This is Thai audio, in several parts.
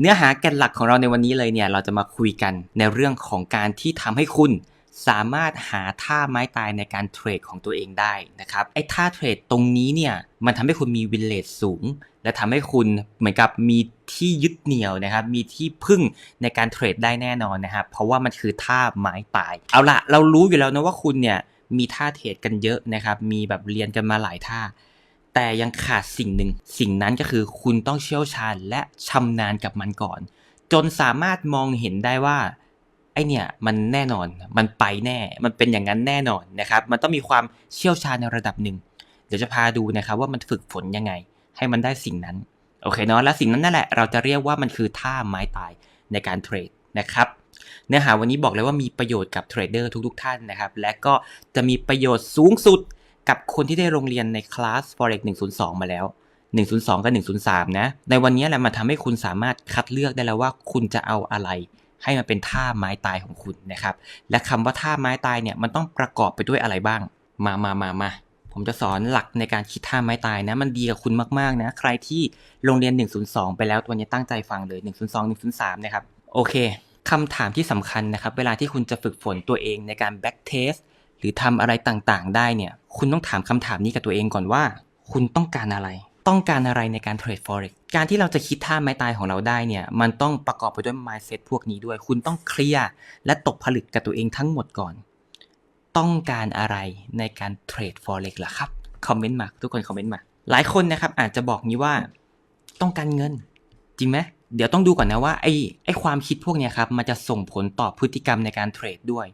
เนื้อหาแก่นหลักของเราในวันนี้เลยเนี่ย เราจะมาคุยกันในเรื่องของการที่ทำให้คุณสามารถหาท่าไม้ตายในการเทรดของตัวเองได้นะครับไอ้ท่าเทรดตรงนี้เนี่ยมันทำให้คุณมีวินเลทสูง และทำให้คุณเหมือนกับมีที่ยึดเหนี่ยวนะครับ มีที่พึ่งในการเทรดได้แน่นอนนะครับ เพราะว่ามันคือท่าไม้ตาย เอาละเรารู้อยู่แล้วนะว่าคุณเนี่ยมีท่าเทรดกันเยอะนะครับ มีแบบเรียนกันมาหลายท่า แต่ยังขาดสิ่งหนึ่ง สิ่งนั้นก็คือคุณต้องเชี่ยวชาญและชำนาญกับมันก่อน จนสามารถมองเห็นได้ว่าไอเนี่ยมันแน่นอนมันไปแน่ มันเป็นอย่างนั้นแน่นอนนะครับ มันต้องมีความเชี่ยวชาญในระดับหนึ่ง เดี๋ยวจะพาดูนะครับว่ามันฝึกฝนยังไง ให้มันได้สิ่งนั้น โอเคเนาะและสิ่งนั้นนั่นแหละเราจะเรียกว่ามันคือท่าไม้ตายในการเทรดนะครับเนื้อหาวันนี้บอกเลยว่ามีประโยชน์กับเทรดเดอร์ทุกๆท่านนะครับ และก็จะมีประโยชน์สูงสุด กับคนที่ได้โรงเรียนในคลาส Forex 102 มาแล้ว 102 กับ 103 นะ ในวันนี้แหละมันทำให้คุณสามารถคัดเลือกได้แล้วว่าคุณจะเอาอะไร ให้มันเป็นท่าไม้ตายของคุณนะครับ และคำว่าท่าไม้ตายเนี่ยมันต้องประกอบไปด้วยอะไรบ้าง มามามามาผมจะสอนหลักในการคิดท่าไม้ตายนะ มันดีกับคุณมากๆนะ ใครที่โรงเรียน 102 ไปแล้วตัวนี้ตั้งใจฟังเลย 102 103 นะครับ โอเคคำถามที่สำคัญนะครับ เวลาที่คุณจะฝึกฝนตัวเองในการ back test หรือทำอะไรต่างๆ ได้เนี่ย คุณต้องถามคำถามนี้กับตัวเองก่อนว่า คุณต้องการอะไร ต้องการอะไรในการเทรด forex การที่เราจะคิดท่าไม้ตายของเราได้เนี่ย มันต้องประกอบไปด้วย mindset พวกนี้ด้วย คุณต้องเคลียร์และตกผลึกกับตัวเองทั้งหมดก่อน ต้องการอะไรในการเทรด forex ล่ะครับ คอมเมนต์มา ทุกคนคอมเมนต์มา หลายคนนะครับอาจจะบอกนี้ว่า ต้องการเงิน จริงไหมเดี๋ยวต้องดูก่อนนะว่าไอ้ไอ้ความคิดพวกเนี้ยครับมันจะส่งผลต่อพฤติกรรมในการเทรดด้วย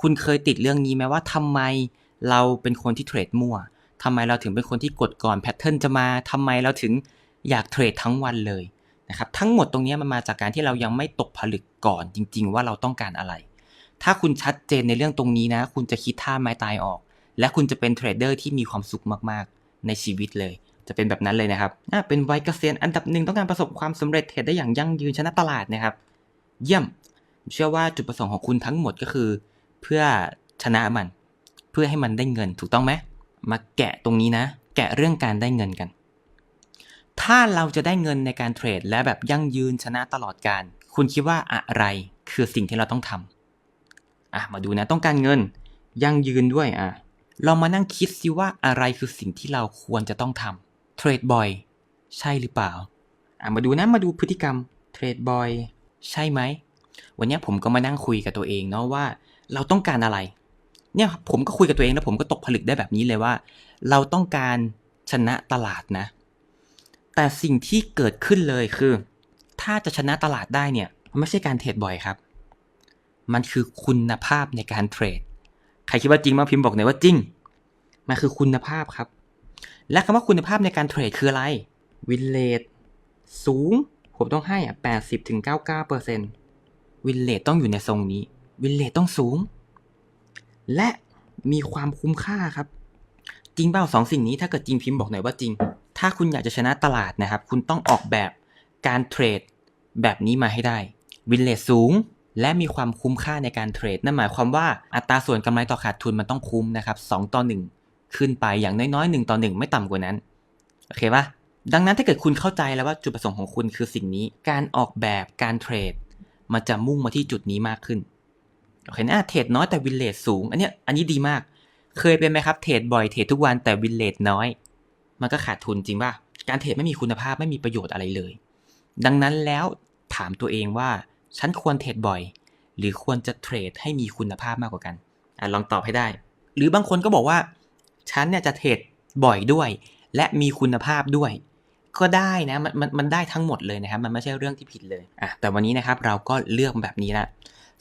คุณเคยติดเรื่องนี้ไหมว่าทำไม เราเป็นคนที่เทรดมั่วทำไมเราถึงเป็นคนที่กดก่อนแพทเทิร์นจะมาทำไมเราถึงอยากเทรดทั้งวันเลยนะครับทั้งหมดตรงนี้มันมาจากการที่เรายังไม่ตกผลึกก่อนจริง ๆ ว่าเราต้องการอะไร ถ้าคุณชัดเจนในเรื่องตรงนี้นะ คุณจะคิดท่าไม้ตายออก และคุณจะเป็นเทรดเดอร์ที่มีความสุขมากๆ ในชีวิตเลย จะเป็นแบบนั้นเลยนะครับอะเป็นวัยเกษียณอันดับหนึ่งต้องการประสบความสำเร็จเทรดได้อย่างยั่งยืนชนะตลาดนะครับ เยี่ยมเชื่อว่าจุดประสงค์ของคุณทั้งหมดก็คือ เพื่อชนะมัน เพื่อให้มันได้เงินถูกต้องไหมมาแกะตรงนี้นะ แกะเรื่องการได้เงินกัน ถ้าเราจะได้เงินในการเทรดและแบบยั่งยืนชนะตลอดการ คุณคิดว่าอะไรคือสิ่งที่เราต้องทำอะมาดูนะต้องการเงินยั่งยืนด้วยอะลองมานั่งคิดซิว่าอะไรคือสิ่งที่เราควรจะต้องทำเทรดบ่อย ใช่หรือเปล่าอะมาดูนะมาดูพฤติกรรมเทรดบ่อย ใช่ไหมวันนี้ผมก็มานั่งคุยกับตัวเองเนาะว่า เราต้องการอะไร เนี่ยผมก็คุยกับตัวเองแล้วผมก็ตกผลึกได้แบบนี้เลยว่า เราต้องการชนะตลาดนะ แต่สิ่งที่เกิดขึ้นเลยคือ ถ้าจะชนะตลาดได้เนี่ยมันไม่ใช่การเทรดบ่อยครับ มันคือคุณภาพในการเทรด ใครคิดว่าจริงมางพิมพ์บอกหน่อยว่าจริง มันคือคุณภาพครับ และคำว่าคุณภาพในการเทรดคืออะไร วินเลทสูง ผมต้องให้อะ80ถึง99%วินเลทต้องอยู่ในทรงนี้ วินเลทต้องสูง และมีความคุ้มค่าครับ จริงเปล่าสองสิ่งนี้ถ้าเกิดจริงพิมพ์บอกหน่อยว่าจริง ถ้าคุณอยากจะชนะตลาดนะครับ คุณต้องออกแบบการเทรดแบบนี้มาให้ได้ วินเลทสูง และมีความคุ้มค่าในการเทรด นั่นหมายความว่าอัตราส่วนกำไรต่อขาดทุนมันต้องคุ้มนะครับ2ต่อ1 ขึ้นไปอย่างน้อยๆ1ต่อ1 ไม่ต่ำกว่านั้น โอเคปะดังนั้นถ้าเกิดคุณเข้าใจแล้วว่าจุดประสงค์ของคุณคือสิ่งนี้ การออกแบบการเทรด มันจะมุ่งมาที่จุดนี้มากขึ้น โอเคนะเทรดน้อยแต่วินเลทสูง อันเนี้ยอันนี้ดีมาก เคยเป็นไหมครับเทรดบ่อยเทรดทุกวันแต่วินเลทน้อย มันก็ขาดทุนจริงป่ะ การเทรดไม่มีคุณภาพไม่มีประโยชน์อะไรเลย ดังนั้นแล้วถามตัวเองว่าฉันควรเทรดบ่อย หรือควรจะเทรดให้มีคุณภาพมากกว่ากันอะลองตอบให้ได้ หรือบางคนก็บอกว่าฉันเนี่ยจะเทรดบ่อยด้วย และมีคุณภาพด้วย ก็ได้นะมันมันมันได้ทั้งหมดเลยนะครับ มันไม่ใช่เรื่องที่ผิดเลยอะแต่วันนี้นะครับเราก็เลือกแบบนี้ละ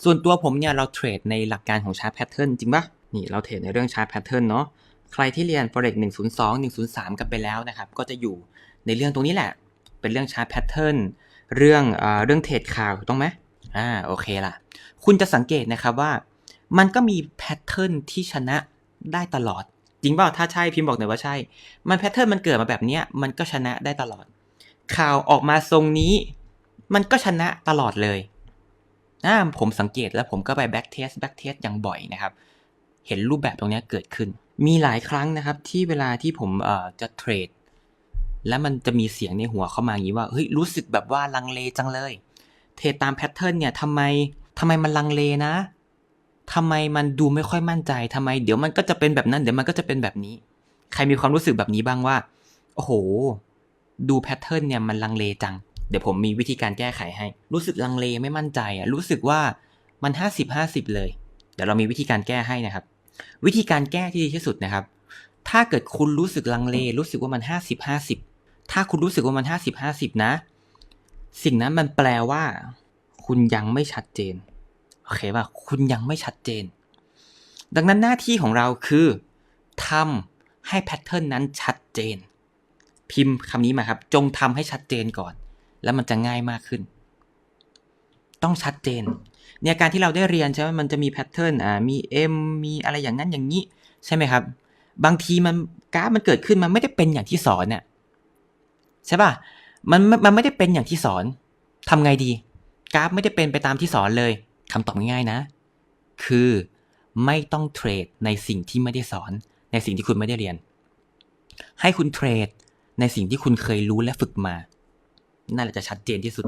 ส่วนตัวผมเนี่ยเราเทรดในหลักการของชาร์ตแพทเทิร์นจริงปะนี่เราเทรดในเรื่องชาร์ตแพทเทิร์นเนาะใครที่เรียน forex 102 103 กันไปแล้วนะครับ ก็จะอยู่ในเรื่องตรงนี้แหละ เป็นเรื่องชาร์ตแพทเทิร์นเรื่องเอ่อเรื่องเทรดข่าวถูกต้องไหมอ่าโอเคล่ะ คุณจะสังเกตนะครับว่า มันก็มีแพทเทิร์นที่ชนะได้ตลอด จริงเปล่าถ้าใช่พิมพ์บอกหน่อยว่าใช่ มันแพทเทิร์นมันเกิดมาแบบนี้มันก็ชนะได้ตลอด ข่าวออกมาทรงนี้ มันก็ชนะตลอดเลย อ่าผมสังเกตแล้วผมก็ไปแบ็กเทสแบ็กเทสอย่างบ่อยนะครับ เห็นรูปแบบตรงนี้เกิดขึ้น มีหลายครั้งนะครับที่เวลาที่ผมเอ่อจะเทรด แล้วมันจะมีเสียงในหัวเข้ามาอย่างนี้ว่า เฮ้ย รู้สึกแบบว่าลังเลจังเลย เทรดตามแพทเทิร์นเนี่ยทำไมทำไมมันลังเลนะทำไมมันดูไม่ค่อยมั่นใจทำไม เดี๋ยวมันก็จะเป็นแบบนั้น เดี๋ยวมันก็จะเป็นแบบนี้ ใครมีความรู้สึกแบบนี้บ้างว่า โอ้โห ดูแพทเทิร์นเนี่ยมันลังเลจัง เดี๋ยวผมมีวิธีการแก้ไขให้ รู้สึกลังเลไม่มั่นใจอะรู้สึกว่ามันห้าสิบห้าสิบเลย เดี๋ยวเรามีวิธีการแก้ให้นะครับ วิธีการแก้ที่ดีที่สุดนะครับ ถ้าเกิดคุณรู้สึกลังเล รู้สึกว่ามันห้าสิบห้าสิบถ้าคุณรู้สึกว่ามันห้าสิบห้าสิบนะ สิ่งนั้นมันแปลว่า คุณยังไม่ชัดเจนโอเคป่ะคุณยังไม่ชัดเจน ดังนั้นหน้าที่ของเราคือทำให้แพทเทิร์นนั้นชัดเจน พิมพ์คำนี้มาครับ จงทำให้ชัดเจนก่อน แล้วมันจะง่ายมากขึ้น ต้องชัดเจน เนี่ยการที่เราได้เรียนใช่ไหมมันจะมีแพทเทิร์นอ่ามี M มีอะไรอย่างนั้นอย่างนี้ ใช่ไหมครับ บางทีมันกราฟมันเกิดขึ้นมันไม่ได้เป็นอย่างที่สอนเนี่ยใช่ป่ะมันมันไม่ได้เป็นอย่างที่สอนทำไงดี กราฟไม่ได้เป็นไปตามที่สอนเลยคำตอบง่ายๆนะ คือไม่ต้องเทรดในสิ่งที่ไม่ได้สอน ในสิ่งที่คุณไม่ได้เรียน ให้คุณเทรดในสิ่งที่คุณเคยรู้และฝึกมา นั่นแหละจะชัดเจนที่สุด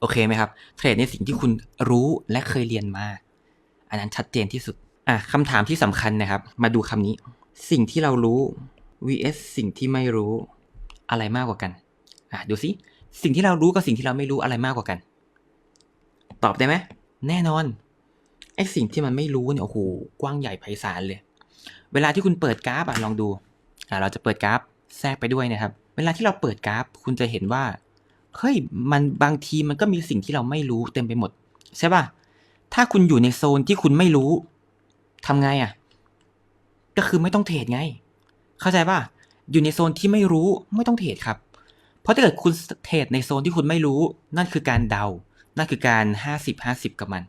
โอเคไหมครับ เทรดในสิ่งที่คุณรู้และเคยเรียนมา อันนั้นชัดเจนที่สุด อะคำถามที่สำคัญนะครับ มาดูคำนี้ สิ่งที่เรารู้ vs สิ่งที่ไม่รู้อะไรมากกว่ากัน อะดูสิ สิ่งที่เรารู้กับสิ่งที่เราไม่รู้อะไรมากกว่ากัน ตอบได้ไหม แน่นอน ไอ้สิ่งที่มันไม่รู้เนี่ย โอ้โห กว้างใหญ่ไพศาลเลย เวลาที่คุณเปิดกราฟอะลองดู อะเราจะเปิดกราฟแทรกไปด้วยนะครับ เวลาที่เราเปิดกราฟ คุณจะเห็นว่า เฮ้ย มันบางทีมันก็มีสิ่งที่เราไม่รู้เต็มไปหมด ใช่ป่ะ ถ้าคุณอยู่ในโซนที่คุณไม่รู้ทำไงอะ ก็คือไม่ต้องเทรดไง เข้าใจป่ะ อยู่ในโซนที่ไม่รู้ไม่ต้องเทรดครับ เพราะถ้าเกิดคุณเทรดในโซนที่คุณไม่รู้ นั่นคือการเดา นั่นคือการ 50 50 กับมัน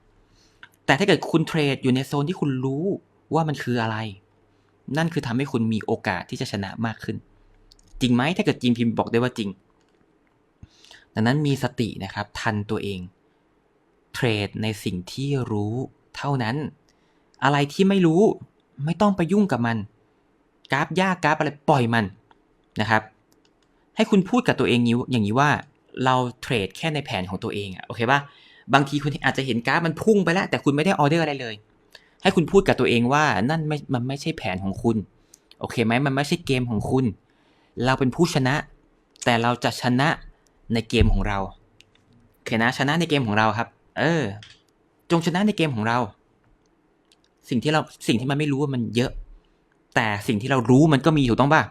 แต่ถ้าเกิดคุณเทรดอยู่ในโซนที่คุณรู้ว่ามันคืออะไร นั่นคือทำให้คุณมีโอกาสที่จะชนะมากขึ้น จริงไหมถ้าเกิดจริงพิมพ์บอกได้ว่าจริง ดังนั้นมีสตินะครับ ทันตัวเอง เทรดในสิ่งที่รู้เท่านั้น อะไรที่ไม่รู้ไม่ต้องไปยุ่งกับมัน กราฟยากกราฟอะไรปล่อยมันนะครับ ให้คุณพูดกับตัวเองอย่างนี้ว่า เราเทรดแค่ในแผนของตัวเองอะโอเคปะบางทีคุณอาจจะเห็นกราฟมันพุ่งไปแล้ว แต่คุณไม่ได้ออเดอร์อะไรเลย ให้คุณพูดกับตัวเองว่านั่นไม่มันไม่ใช่แผนของคุณ โอเคไหมมันไม่ใช่เกมของคุณ เราเป็นผู้ชนะ แต่เราจะชนะในเกมของเราโอเคนะชนะในเกมของเราครับ เออ จงชนะในเกมของเรา สิ่งที่เราสิ่งที่มันไม่รู้มันเยอะ แต่สิ่งที่เรารู้มันก็มีถูกต้องป่ะ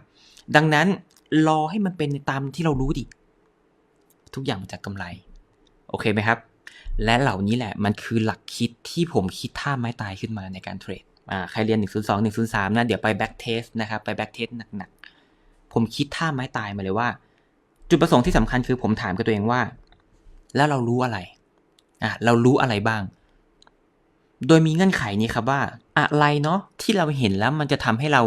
ดังนั้นรอให้มันเป็นตามที่เรารู้ดิ ทุกอย่างมันจะกำไร โอเคไหมครับ และเหล่านี้แหละมันคือหลักคิดที่ผมคิดท่าไม้ตายขึ้นมาในการเทรดอ่าใครเรียน 102 103 นะ เดี๋ยวไปแบ็กเทสนะครับ ไปแบ็กเทสหนัก ผมคิดท่าไม้ตายมาเลยว่า จุดประสงค์ที่สำคัญคือผมถามกับตัวเองว่า แล้วเรารู้อะไรอะเรารู้อะไรบ้าง โดยมีเงื่อนไขนี้ครับว่า อะไรเนาะที่เราเห็นแล้วมันจะทำให้เรา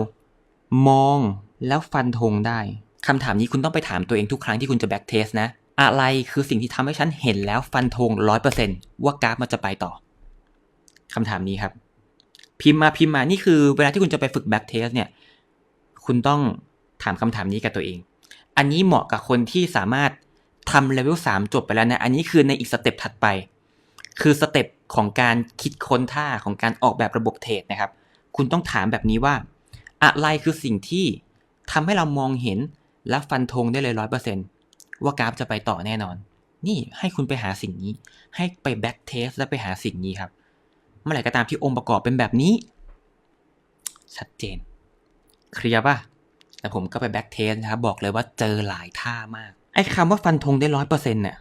มองแล้วฟันธงได้คำถามนี้คุณต้องไปถามตัวเองทุกครั้งที่คุณจะแบ็กเทสนะ อะไรคือสิ่งที่ทำให้ฉันเห็นแล้วฟันธงร้อยเปอร์เซนว่ากราฟมันจะไปต่อคำถามนี้ครับ พิมพ์มาพิมพ์มานี่คือเวลาที่คุณจะไปฝึกแบ็กเทสเนี่ย คุณต้อง ถามคำถามนี้กับตัวเอง อันนี้เหมาะกับคนที่สามารถทำเลเวลสามจบไปแล้วนะ อันนี้คือในอีกสเต็ปถัดไป คือสเต็ปของการคิดค้นท่าของการออกแบบระบบเทรดนะครับ คุณต้องถามแบบนี้ว่า อะไรคือสิ่งที่ทำให้เรามองเห็นและฟันธงได้เลยร้อยเปอร์เซนว่ากราฟจะไปต่อแน่นอน นี่ให้คุณไปหาสิ่งนี้ ให้ไปแบ็กเทสและไปหาสิ่งนี้ครับ เมื่อไหร่ก็ตามที่องค์ประกอบเป็นแบบนี้ ชัดเจน เคลียร์ป่ะ แต่ผมก็ไปแบ็กเทสนะครับ บอกเลยว่าเจอหลายท่ามาก ไอ้คำว่าฟันธงได้ร้อยเปอร์เซ็นต์เนี่ย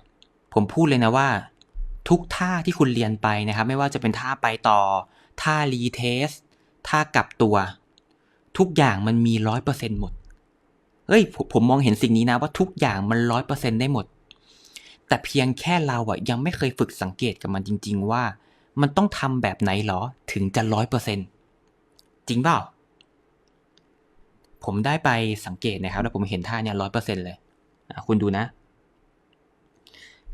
ผมพูดเลยนะว่า ทุกท่าที่คุณเรียนไปนะครับ ไม่ว่าจะเป็นท่าไปต่อ ท่ารีเทส ท่ากลับตัว ทุกอย่างมันมีร้อยเปอร์เซ็นหมดเฮ้ยผมผมมองเห็นสิ่งนี้นะว่าทุกอย่างมันร้อยเปอร์เซ็นได้หมด แต่เพียงแค่เราอะยังไม่เคยฝึกสังเกตกับมันจริง ๆ ว่า มันต้องทำแบบไหนหรอถึงจะร้อยเปอร์เซ็นจริงเปล่า ผมได้ไปสังเกตนะครับ แล้วผมเห็นท่าเนี่ยร้อยเปอร์เซ็นเลยคุณดูนะ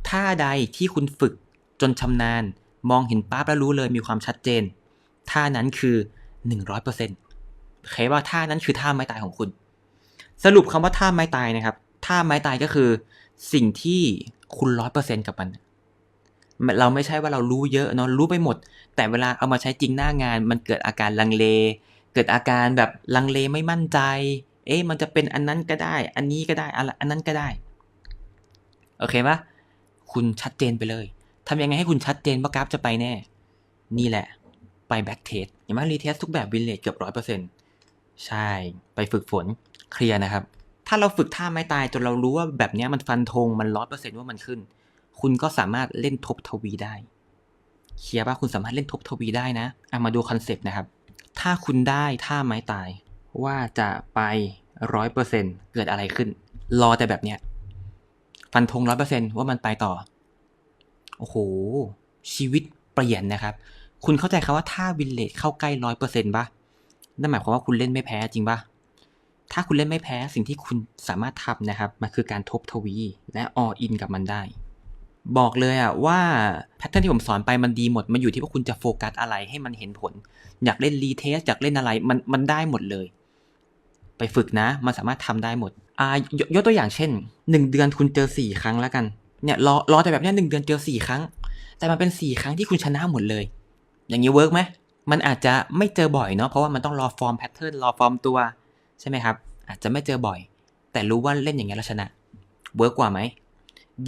ท่าใดที่คุณฝึกจนชำนาญ มองเห็นปั๊บแล้วรู้เลยมีความชัดเจน ท่านั้นคือหนึ่งร้อยเปอร์เซ็นต์เคว่าท่านั้นคือท่าไม้ตายของคุณ สรุปคำว่าท่าไม้ตายนะครับ ท่าไม้ตายก็คือ สิ่งที่คุณร้อยเปอร์เซ็นต์กับมันเราไม่ใช่ว่าเรารู้เยอะเนาะรู้ไปหมด แต่เวลาเอามาใช้จริงหน้างาน มันเกิดอาการลังเล เกิดอาการแบบลังเลไม่มั่นใจ เอ๊ะมันจะเป็นอันนั้นก็ได้ อันนี้ก็ได้อะไรอันนั้นก็ได้ โอเคปะคุณชัดเจนไปเลยทำยังไงให้คุณชัดเจนว่ากราฟจะไปแน่ นี่แหละ ไปแบ็กเทสอย่างมากรีเทสทุกแบบวินเลทเกือบร้อยเปอร์เซ็นต์ใช่ ไปฝึกฝนเคลียร์นะครับ ถ้าเราฝึกท่าไม้ตายจนเรารู้ว่าแบบนี้มันฟันธงมันร้อยเปอร์เซ็นต์ว่ามันขึ้น คุณก็สามารถเล่นทบทวีได้ เคลียร์ป่ะคุณสามารถเล่นทบทวีได้นะเอามาดูคอนเซปต์นะครับ ถ้าคุณได้ท่าไม้ตาย ว่าจะไปร้อยเปอร์เซ็นเกิดอะไรขึ้น รอแต่แบบเนี้ย ฟันธงร้อยเปอร์เซ็นว่ามันไปต่อ โอ้โห ชีวิตเปลี่ยนนะครับ คุณเข้าใจคำว่าถ้าวินเลทเข้าใกล้ร้อยเปอร์เซ็นต์ปะนั่นหมายความว่าคุณเล่นไม่แพ้จริงปะถ้าคุณเล่นไม่แพ้สิ่งที่คุณสามารถทำนะครับ มันคือการทบทวีและออินกับมันได้ บอกเลยอะว่าแพทเทิร์นที่ผมสอนไปมันดีหมด มันอยู่ที่ว่าคุณจะโฟกัสอะไรให้มันเห็นผล อยากเล่นรีเทสอยากเล่นอะไรมันมันได้หมดเลย ไปฝึกนะ มันสามารถทำได้หมดอ่ายยกตัวอย่างเช่นหนึ่งเดือนคุณเจอสี่ครั้งแล้วกันเนี่ยรอรอแต่แบบนี้หนึ่งเดือนเจอสี่ครั้ง แต่มันเป็นสี่ครั้งที่คุณชนะหมดเลย อย่างนี้เวิร์กไหมมันอาจจะไม่เจอบ่อยเนาะเพราะว่ามันต้องรอฟอร์มแพทเทิร์นรอฟอร์มตัวใช่ไหมครับ อาจจะไม่เจอบ่อย แต่รู้ว่าเล่นอย่างเงี้ยเราชนะเวิร์กกว่าไหม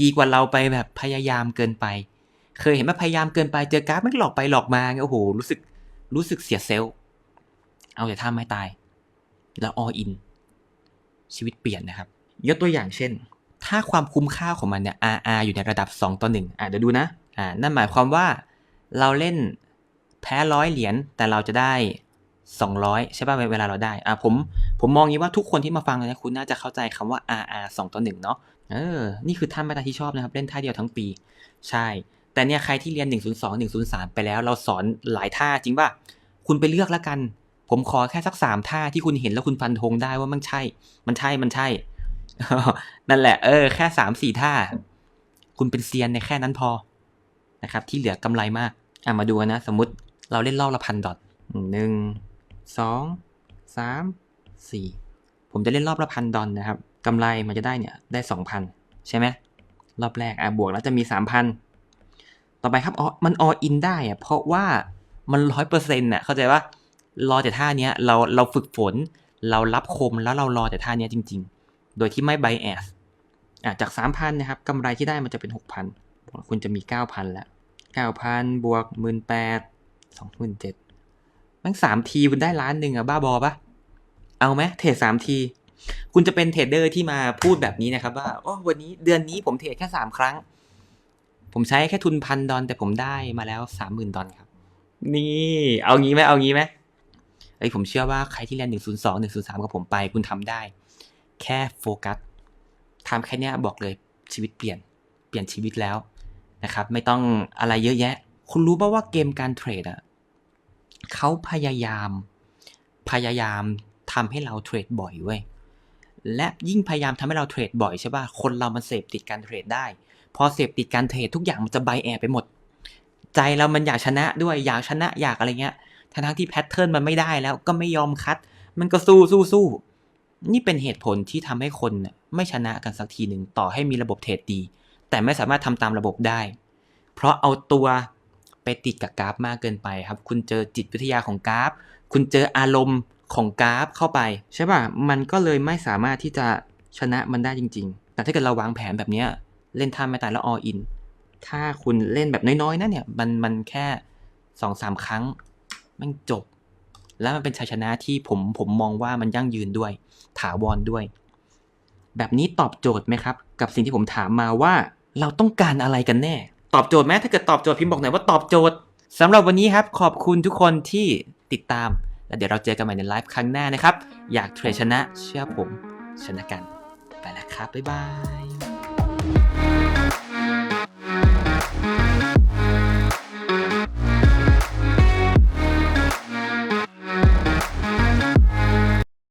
ดีกว่าเราไปแบบพยายามเกินไป เคยเห็นว่าพยายามเกินไปเจอกราฟไม่งหลอกไปหลอกมาเงี้ยโอ้โหรู้สึกรู้สึกเสียเซลล์เอาแต่ท่าไม่ตาย แล้วออิน ชีวิตเปลี่ยนนะครับ ยกตัวอย่างเช่น ถ้าความคุ้มค่าของมันเนี่ย RR อยู่ในระดับ 2 ต่อ 1 อะเดี๋ยวดูนะ อ่า นั่นหมายความว่าเราเล่นแพ้ร้อยเหรียญแต่เราจะได้ 200 ใช่ป่ะเวลาเราได้อะผมผมมองงี้ว่าทุกคนที่มาฟังนี่ยคุณน่าจะเข้าใจคำว่า RR 2ต่อ1เนาะเออนี่คือท่าไม่ตาที่ชอบนะครับ เล่นท่าเดียวทั้งปี ใช่ แต่เนี่ยใครที่เรียน 102 103 ไปแล้วเราสอนหลายท่าจริงป่ะคุณไปเลือกแล้วกัน ผมขอแค่สักสามท่าที่คุณเห็นแล้วคุณฟันธงได้ว่ามันใช่ มันใช่มันใช่ นั่นแหละ เออแค่สามสี่ท่า คุณเป็นเซียนในแค่นั้นพอนะครับที่เหลือกำไรมากอะมาดูนนะสมมติเราเล่นรอบละพันดอทหนึ่ง สองสามสี่ผมจะเล่นรอบละพันดอลนะครับกำไรมันจะได้เนี่ยได้สองพันใช่ไหมรอบแรกอะบวกแล้วจะมีสามพันต่อไปครับอ๋อมันออินได้อะเพราะว่ามันร้อยเปอร์เซ็นต์น่ะเข้าใจว่ารอแต่ท่าเนี้ยเราเราฝึกฝน เรารับคมแล้วเรารอแต่ท่าเนี้ยจริง ๆ โดยที่ไม่ไบแอสอะจากสามพันนะครับกำไรที่ได้มันจะเป็นหกพันคุณจะมีเก้าพันแล้วเก้าพันบวกหมื่นแปดสองห มั้งสามทีคุณได้ล้านหนึ่งอะบ้าบอปะเอาไหมเทรดสามที คุณจะเป็นเทรดเดอร์ที่มาพูดแบบนี้นะครับ ว่าโอ้วันนี้เดือนนี้ผมเทรดแค่สามครั้ง ผมใช้แค่ทุนพันดอลแต่ผมได้มาแล้วสามหมื่นดอลครับ นี่เอางี้ไหมเอางี้ไหมเอ้ผมเชื่อว่าใครที่เรียนหนึ่งศูนย์สองหนึ่งศูนย์สามกับผมไป คุณทำได้ แค่โฟกัสทำแค่เนี้ยบอกเลยชีวิตเปลี่ยนเปลี่ยนชีวิตแล้วนะครับ ไม่ต้องอะไรเยอะแยะ คุณรู้ป่าว่าเกมการเทรดอะ เขาพยายาม พยายามทำให้เราเทรดบ่อยเว้ย และยิ่งพยายามทำให้เราเทรดบ่อยใช่ป่ะ คนเรามันเสพติดการเทรดได้ พอเสพติดการเทรดทุกอย่างมันจะไบแอร์ไปหมด ใจเรามันอยากชนะด้วย อยากชนะอยากอะไรเงี้ยทั้งทั้งที่แพทเทิร์นมันไม่ได้แล้วก็ไม่ยอมคัด มันก็สู้สู้สู้ นี่เป็นเหตุผลที่ทำให้คนไม่ชนะกันสักทีหนึ่งต่อให้มีระบบเทรดดี แต่ไม่สามารถทำตามระบบได้ เพราะเอาตัว ไปติดกับกราฟมากเกินไปครับ คุณเจอจิตวิทยาของกราฟ คุณเจออารมณ์ของกราฟเข้าไป ใช่ป่ะ มันก็เลยไม่สามารถที่จะชนะมันได้จริง ๆ แต่ถ้าเกิดเราวางแผนแบบนี้เล่นท่าไม่ตายแล้วออิน ถ้าคุณเล่นแบบน้อยๆนะเนี่ยมันมันแค่สองสามครั้งมันจบ แล้วมันเป็นชัยชนะที่ผมผมมองว่ามันยั่งยืนด้วย ถาวรด้วย แบบนี้ตอบโจทย์ไหมครับ กับสิ่งที่ผมถามมาว่าเราต้องการอะไรกันแน่ ตอบโจทย์ไหมถ้าเกิดตอบโจทย์พิมพ์บอกหน่อยว่าตอบโจทย์สำหรับวันนี้ครับขอบคุณทุกคนที่ติดตาม แล้วเดี๋ยวเราเจอกันใหม่ในไลฟ์ครั้งหน้านะครับ อยากเทรดชนะเชื่อผมชนะกัน ไปแล้วครับ บ๊ายบาย